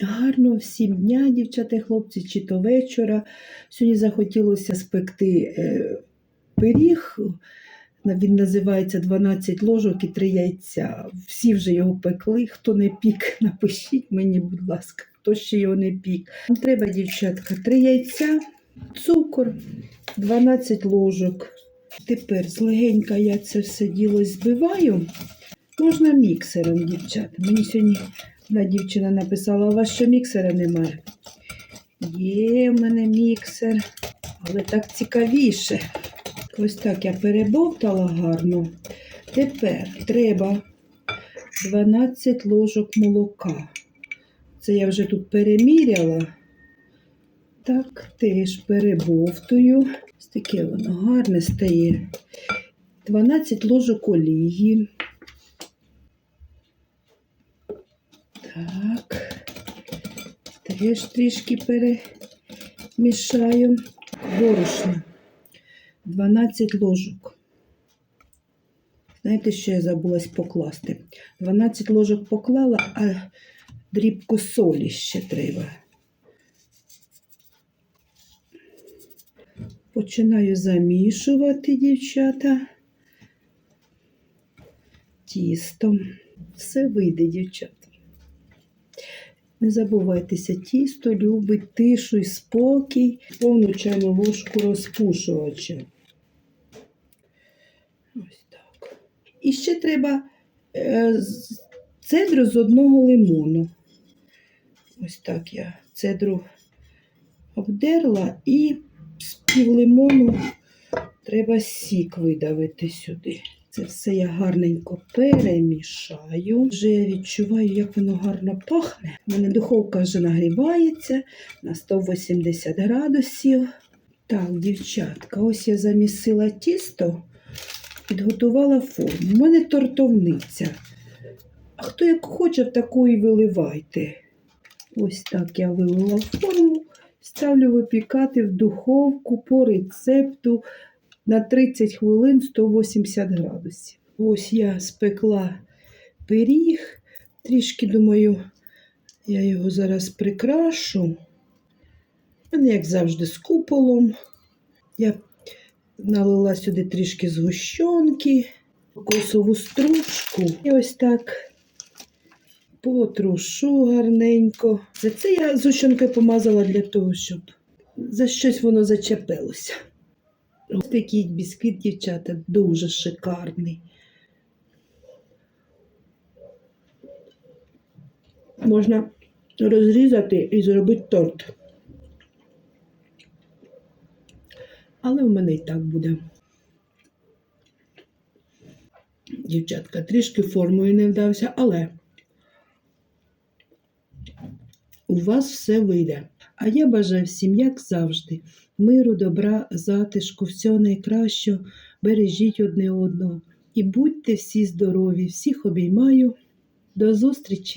Гарно всім дня, дівчата хлопці, чи то вечора. Сьогодні захотілося спекти е, пиріг. Він називається 12 ложок і 3 яйця. Всі вже його пекли. Хто не пік, напишіть мені, будь ласка, хто ще його не пік. Нам треба, дівчатка, 3 яйця, цукор, 12 ложок. Тепер злегенька я це все діло збиваю. Можна міксером, дівчата. Мені сьогодні одна дівчина написала, у вас ще міксера немає. Є в мене міксер, але так цікавіше. Ось так я перебовтала гарно. Тепер треба 12 ложок молока. Це я вже тут переміряла. Так, теж перебовтую. Ось таке воно гарне стає. 12 ложок олії. Так. Теж трішки перемішаю. Борошно. 12 ложок. Знаєте, що я забулась покласти? 12 ложок поклала, а дрібку солі ще треба. Починаю замішувати, дівчата, тістом. Все вийде, дівчата. Не забувайтеся, тісто любить тишу і спокій, повну чайну ложку розпушувача. Ось так. І ще треба е, цедру з одного лимону. Ось так я цедру обдерла і з пів лимону треба сік видавити сюди. Це все я гарненько перемішаю. Вже відчуваю, як воно гарно пахне. У мене духовка вже нагрівається на 180 градусів. Так, дівчатка, ось я замісила тісто, підготувала форму. У мене тортовниця. А хто як хоче, в таку і виливайте. Ось так я вилила форму, ставлю випікати в духовку по рецепту на 30 хвилин 180 градусів. Ось я спекла пиріг. Трішки, думаю, я його зараз прикрашу. У як завжди, з куполом. Я налила сюди трішки згущенки, кокосову стружку. І ось так потрушу гарненько. За це я згущенкою помазала для того, щоб за щось воно зачепилося. Ось такий бісквіт, дівчата, дуже шикарний. Можна розрізати і зробити торт. Але в мене і так буде. Дівчатка, трішки формою не вдався, але у вас все вийде. А я бажаю всім, як завжди, миру, добра, затишку, всього найкращого. Бережіть одне одного і будьте всі здорові. Всіх обіймаю. До зустрічі!